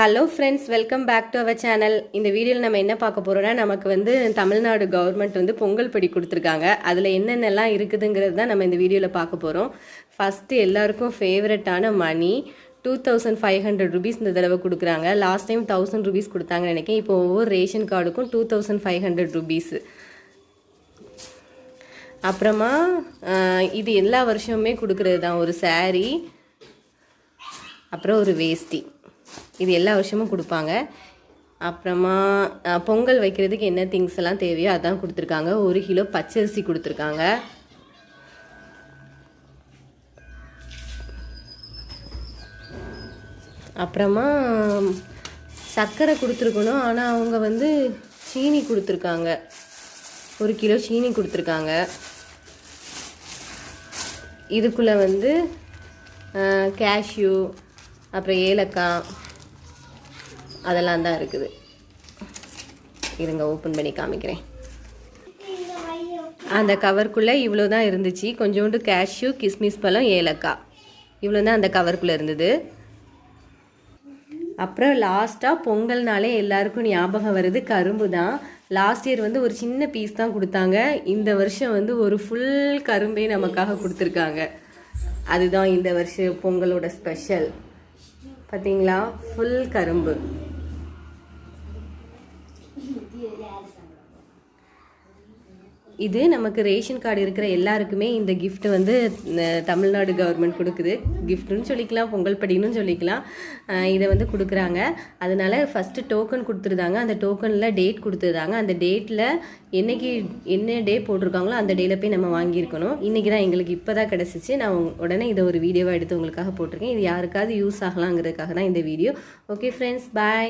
Hello friends welcome back to our channel இந்த வீடியோவில் நம்ம என்ன பார்க்க போகிறோம்னா நமக்கு வந்து தமிழ்நாடு கவர்மெண்ட் வந்து பொங்கல் படி கொடுத்துருக்காங்க. அதில் என்னென்னலாம் இருக்குதுங்கிறது தான் நம்ம இந்த வீடியோவில் பார்க்க போகிறோம் ஃபஸ்ட்டு எல்லாருக்கும் ஃபேவரட்டான money two thousand five hundred rupees இந்த தடவை கொடுக்குறாங்க. லாஸ்ட் டைம் தௌசண்ட் ருபீஸ் கொடுத்தாங்கன்னு நினைக்கிறேன். இப்போ ஒவ்வொரு ration கார்டுக்கும் two thousand five hundred rupees அப்புறமா இது எல்லா வருஷமுமே கொடுக்குறது தான் ஒரு சாரீ அப்புறம் ஒரு வேஷ்டி. இது எல்லா வருஷமும் கொடுப்பாங்க. அப்புறமா பொங்கல் வைக்கிறதுக்கு என்ன திங்ஸ் எல்லாம் தேவையோ அதான் கொடுத்துருக்காங்க. ஒரு கிலோ பச்சரிசி கொடுத்துருக்காங்க. அப்புறமா சர்க்கரை கொடுத்துருக்கணும். ஆனால் அவங்க வந்து சீனி கொடுத்துருக்காங்க. ஒரு கிலோ சீனி கொடுத்துருக்காங்க. இதுக்குள்ளே வந்து கேஷ்யூ அப்புறம் ஏலக்காய் அதெல்லாம் தான் இருக்குது. இருங்க ஓப்பன் பண்ணி காமிக்கிறேன். அந்த கவருக்குள்ளே இவ்வளோ தான் இருந்துச்சு. கொஞ்சோண்டு கேஷ்யூ கிஸ்மிஸ் பழம் ஏலக்காய். இவ்வளோ தான் அந்த கவருக்குள்ளே இருந்தது. அப்புறம் லாஸ்ட்டாக பொங்கல்னாலே எல்லாருக்கும் ஞாபகம் வருது. கரும்பு தான் லாஸ்ட் இயர் வந்து ஒரு சின்ன பீஸ் தான் கொடுத்தாங்க. இந்த வருஷம் வந்து ஒரு ஃபுல் கரும்பே நமக்காக கொடுத்துருக்காங்க. அதுதான் இந்த வருஷம் பொங்கலோட ஸ்பெஷல் பார்த்தீங்களா ஃபுல் கரும்பு. இது நமக்கு ரேஷன் கார்டு இருக்கிற எல்லாருக்குமே இந்த கிஃப்ட் வந்து தமிழ்நாடு கவர்மெண்ட் கொடுக்குது. கிஃப்ட்னு சொல்லிக்கலாம் பொங்கல் படின்னு சொல்லிக்கலாம். இதை வந்து கொடுக்குறாங்க. அதனால் ஃபஸ்ட்டு டோக்கன் கொடுத்துருந்தாங்க. அந்த டோக்கனில் டேட் கொடுத்துருந்தாங்க. அந்த டேட்டில் என்னைக்கு என்ன டே போட்டிருக்காங்களோ அந்த டேயில் போய் நம்ம வாங்கியிருக்கணும். இன்றைக்கி தான் எங்களுக்கு இப்போ தான் கிடச்சிச்சு. நான் உடனே இதை ஒரு வீடியோவாக எடுத்து உங்களுக்காக போட்டிருக்கேன். இது யாருக்காவது யூஸ் ஆகலாங்கிறதுக்காக தான் இந்த வீடியோ ஓகே ஃப்ரெண்ட்ஸ் பாய்